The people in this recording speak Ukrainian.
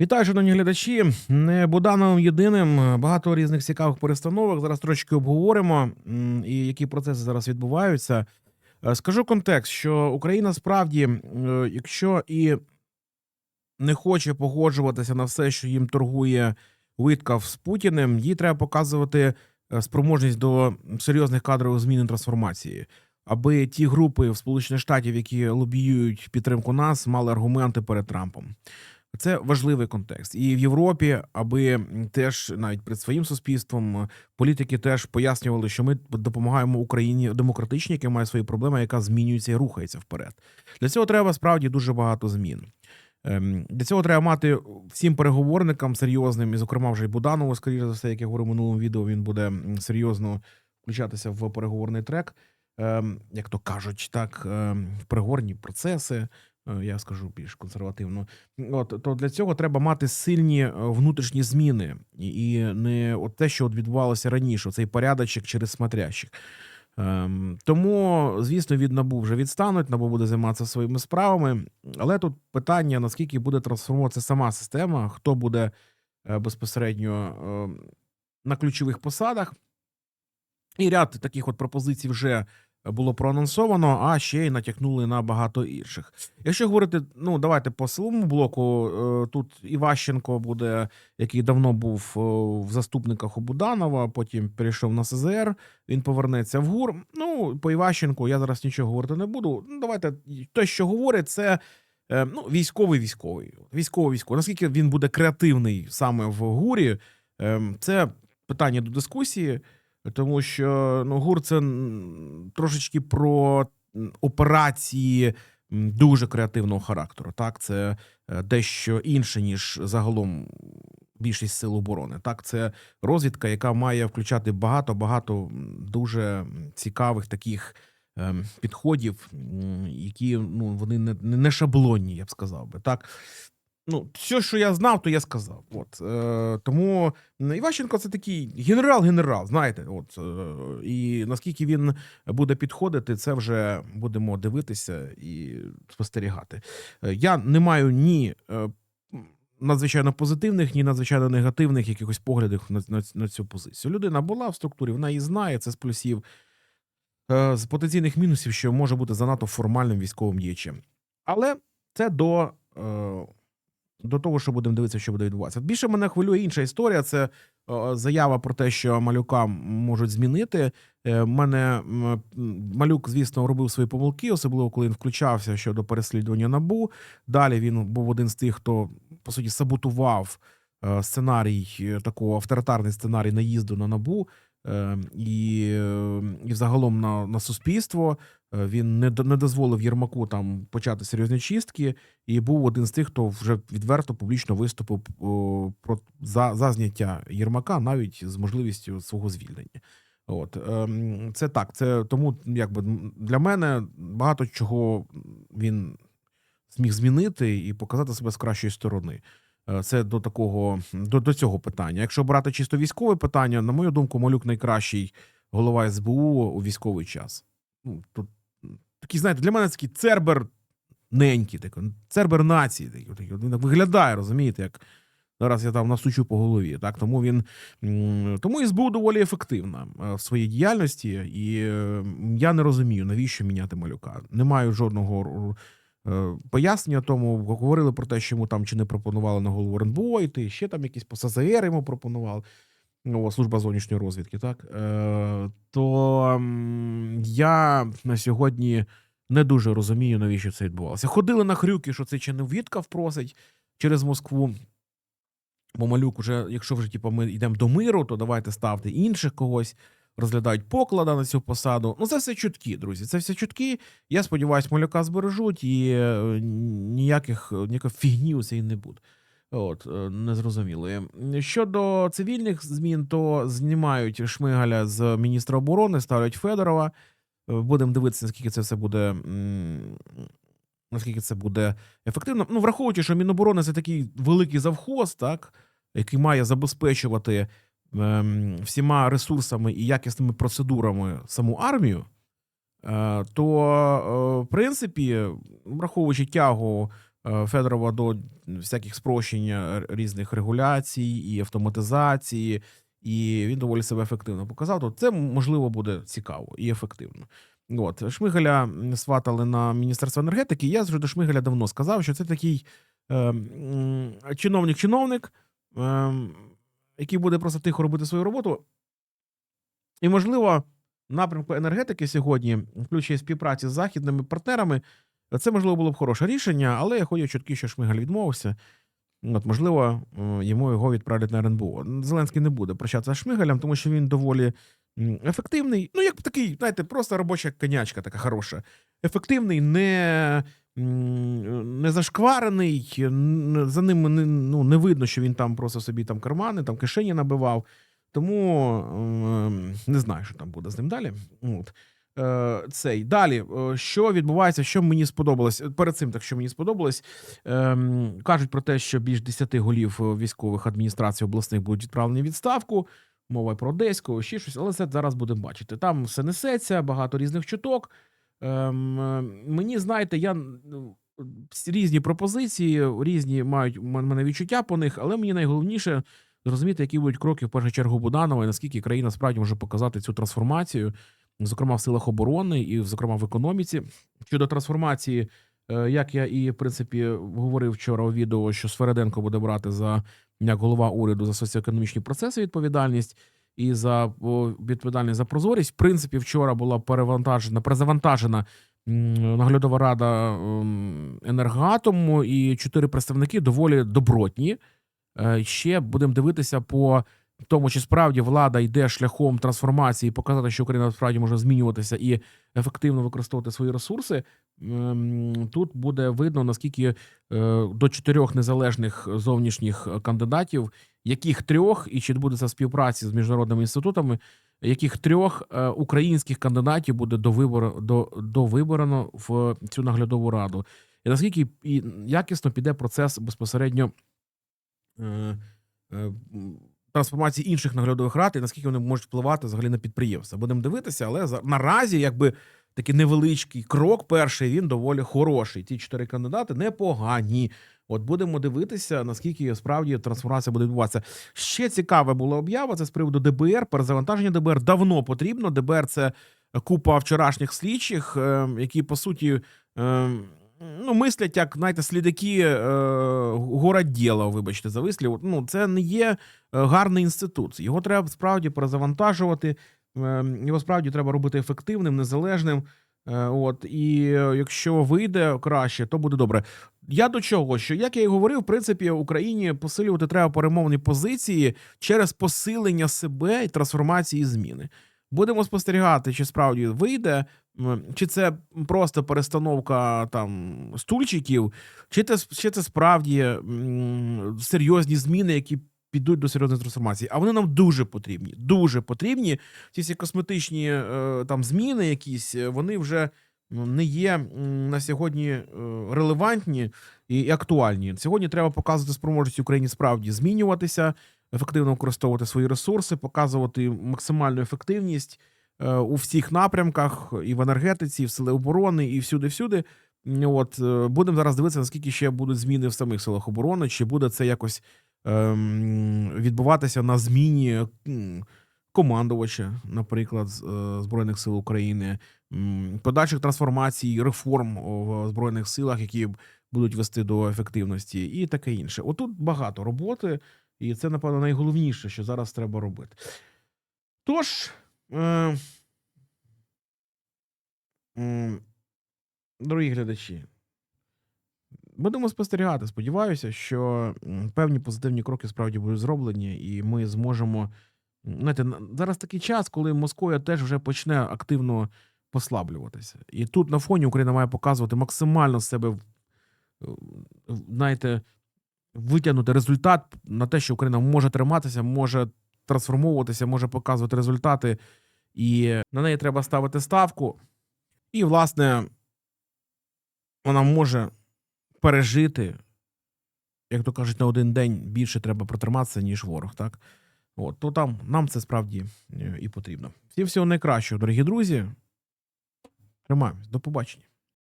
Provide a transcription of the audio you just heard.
Вітаю, шановні глядачі. Не Будановим єдиним. Багато різних цікавих перестановок. Зараз трошки обговоримо, і які процеси зараз відбуваються. Е, Скажу контекст, що Україна справді, е, якщо і не хоче погоджуватися на все, що їм торгує Виткав з Путіним, їй треба показувати е, спроможність до серйозних кадрових змін і трансформації, аби ті групи в Сполучених Штатів, які лобіюють підтримку нас, мали аргументи перед Трампом. Це важливий контекст, і в Європі, аби теж навіть перед своїм суспільством політики теж пояснювали, що ми допомагаємо Україні демократичній, яка має свої проблеми, яка змінюється і рухається вперед. Для цього треба справді дуже багато змін. Ем, Для цього треба мати всім переговорникам серйозним, і, зокрема, вже й Буданову, скоріше за все, як я говорив в минулому відео, він буде серйозно включатися в переговорний трек, ем, як то кажуть, так, ем, в переговорні процеси. Е, Я скажу більш консервативно. От то для цього треба мати сильні е, внутрішні зміни, і не от те, що відбувалося раніше, цей порядочок через смотрящих. Ем, тому, звісно, від набу вже відстануть, набу буде займатися своїми справами. Але тут питання: наскільки буде трансформуватися сама система, хто буде е, безпосередньо е, на ключових посадах. І ряд таких от пропозицій вже було проанонсовано, а ще й натякнули на багато інших. Якщо говорити, ну давайте по силовому блоку, е, тут Іващенко буде, який давно був е, в заступниках у Буданова, потім перейшов на СЗР. Він повернеться в ГУР. Ну, по Іващенку я зараз нічого говорити не буду. Ну, давайте те, що говорять, це. е, Ну, військовий військовий. Військовий військовий. Наскільки він буде креативний саме в ГУРі, е, це питання до дискусії. Тому що ну, ГУР це трошечки про операції дуже креативного характеру. Так, це е, дещо інше, ніж загалом більшість сил оборони. Так, це розвідка, яка має включати багато багато дуже цікавих таких ем, підходів, які ну вони не, не шаблонні, я б сказав би. Так. Ну, все, що я знав, то я сказав. От е, тому Іващенко це такий генерал-генерал, знаєте. От е, і наскільки він буде підходити, це вже будемо дивитися і спостерігати. Е, я не маю ні е, надзвичайно позитивних, ні надзвичайно негативних якихось поглядів на, на, на цю позицію. Людина була в структурі, вона її знає. Це з плюсів Е, з потенційних мінусів, що може бути занадто формальним військовим діячем. Але це до. е, до того, що будемо дивитися, що буде відбуватися. Більше мене хвилює інша історія. Це заява про те, що малюка можуть змінити. Е, мене малюк, звісно, робив свої помилки, особливо коли він включався щодо переслідування набу. Далі він був один з тих, хто по суті саботував е, сценарій, е, такого авторитарний сценарій наїзду на набу. Е, І, е, і взагалом на, на суспільство Е, він не, не дозволив Єрмаку там почати серйозні чистки, і був один з тих, хто вже відверто публічно виступив про за, за зняття Єрмака, навіть з можливістю свого звільнення. От ем, це так. Це тому, якби для мене багато чого він зміг змінити і показати себе з кращої сторони. Е, Це до такого до, до цього питання. Якщо брати чисто військове питання, на мою думку, малюк найкращий голова СБУ у військовий час. Ну, тут м, такий, знаєте, для мене такий цербер ненький, такий, цербер нації. Такий, він виглядає, розумієте, як зараз я там настучу по голові. Так, тому він тому СБУ доволі ефективна е, в своїй діяльності, і я не розумію, навіщо міняти малюка. Не маю жодного пояснення тому. Говорили про те, що йому там чи не пропонували на голову РНБО йти, ще там якісь по СЗР йому пропонували. Ну, служба зовнішньої розвідки, так е, то я на сьогодні не дуже розумію, навіщо це відбувалося. Ходили на хрюки, що це чи не Віткав просить через Москву. Бо малюк уже, якщо вже типу, ми йдемо до миру, то давайте ставте інших когось, розглядають поклада на цю посаду. Ну, це все чутки, друзі. Це все чутки. Я сподіваюся, малюка збережуть і е, ніяких ніяких фігні у цій не буде. От, е, незрозуміло. Щодо цивільних змін, то знімають Шмигаля з міністра оборони, ставлять Федорова. Е, Будемо дивитися, наскільки це все буде. Наскільки це буде ефективно. Ну, враховуючи, що Міноборони це такий великий завхоз, так, який має забезпечувати всіма ресурсами і якісними процедурами саму армію, е, то, е, в принципі, враховуючи тягу е, Федорова до всяких спрощень різних регуляцій і автоматизації, і він доволі себе ефективно показав. То це можливо буде цікаво і ефективно. От Шмигаля сватали на міністерство енергетики. Я вже до Шмигаля давно сказав, що це такий е, чиновник-чиновник, е, який буде просто тихо робити свою роботу. І, можливо, напрямку енергетики сьогодні, включно співпраці з західними партнерами, це можливо було б хороше рішення, але я хочу чутки, що Шмигаль відмовився. От, можливо, е, йому його відправлять на РНБО. Зеленський не буде прощатися з Шмигалем, тому що він доволі ефективний. Ну, як такий, знаєте, просто робоча конячка така хороша. Ефективний, не, не зашкварений, за ним не, ну, не видно, що він там просто собі там кармани, там кишені набивав. Тому ем, не знаю, що там буде з ним далі. От. Е, цей. Далі, е, що відбувається, що мені сподобалось. Перед цим, так що мені сподобалось, ем, кажуть про те, що більш 10 голів військових адміністрацій обласних будуть відправлені в відставку. Мова про Одеського, ще щось, але це зараз будемо бачити. Там все несеться, багато різних чуток. Ем, е, мені, знаєте, я різні пропозиції, різні мають мене відчуття по них, але мені найголовніше зрозуміти, які будуть кроки в першу чергу Буданова, і наскільки країна справді може показати цю трансформацію, зокрема в силах оборони і, зокрема, в економіці. Щодо трансформації, е, як я і в принципі говорив вчора у відео, що Свереденко буде брати за як голова уряду за соціоекономічні процеси відповідальність. І за відповідальність за прозорість, в принципі, вчора була перевантажена, перезавантажена наглядова рада ем, енергоатому, і чотири представники доволі добротні. Е, Ще будемо дивитися по тому, чи справді влада йде шляхом трансформації, показати, що Україна справді може змінюватися і ефективно використовувати свої ресурси. Ем, Тут буде видно, наскільки е, до чотирьох незалежних зовнішніх кандидатів, яких трьох, і чи буде це співпраці з міжнародними інститутами, яких трьох е, українських кандидатів буде до вибору до, виборено в цю наглядову раду, і наскільки і якісно піде процес безпосередньо е, трансформації інших наглядових рад, і наскільки вони можуть впливати взагалі на підприємства. Будемо дивитися, але наразі, якби такий невеличкий крок, перший він доволі хороший. Ті чотири кандидати непогані. От будемо дивитися, наскільки справді трансформація буде відбуватися. Ще цікава була об'ява. Це з приводу ДБР. Перезавантаження ДБР давно потрібно. ДБР це купа вчорашніх слідчих, е, які по суті. Ну, мислять, як знаєте, слідаки е, городділа, вибачте, за вислів. Ну, це не є е, гарний інститут. Його треба справді перезавантажувати. Е, його справді треба робити ефективним, незалежним. Е, от, і е, якщо вийде краще, то буде добре. Я до чого? Що як я і говорив, в принципі, Україні посилювати треба перемовні позиції через посилення себе і трансформації і зміни. Будемо спостерігати, чи справді вийде, чи це просто перестановка там стульчиків, чи це, чи це справді серйозні зміни, які підуть до серйозної трансформації. А вони нам дуже потрібні. Дуже потрібні. Ці всі косметичні е, там зміни, якісь, е, вони вже не є на сьогодні е, релевантні і, актуальні. Сьогодні треба показувати спроможність Україні справді змінюватися, ефективно використовувати свої ресурси, показувати максимальну ефективність е, у всіх напрямках, і в енергетиці, і в сили оборони, і всюди-всюди. От е, будемо зараз дивитися, наскільки ще будуть зміни в самих силах оборони, чи буде це якось ем, відбуватися на зміні командувача, наприклад, е, Збройних сил України, подальших трансформацій, реформ в Збройних силах, які будуть вести до ефективності, і таке інше. Отут багато роботи, і це, напевно, найголовніше, що зараз треба робити. Тож, е, дорогі глядачі, будемо спостерігати. Сподіваюся, що певні позитивні кроки справді будуть зроблені, і ми зможемо. Знаєте, зараз такий час, коли Московія теж вже почне активно послаблюватися. І тут на фоні Україна має показувати максимально себе, знаєте, витягнути результат на те, що Україна може триматися, може трансформовуватися, може показувати результати, і на неї треба ставити ставку. І, власне, вона може пережити, як то кажуть, на один день більше треба протриматися, ніж ворог, так? От, то там нам це справді е, і потрібно. Всім всього найкращого, дорогі друзі. Тримаємось. До побачення.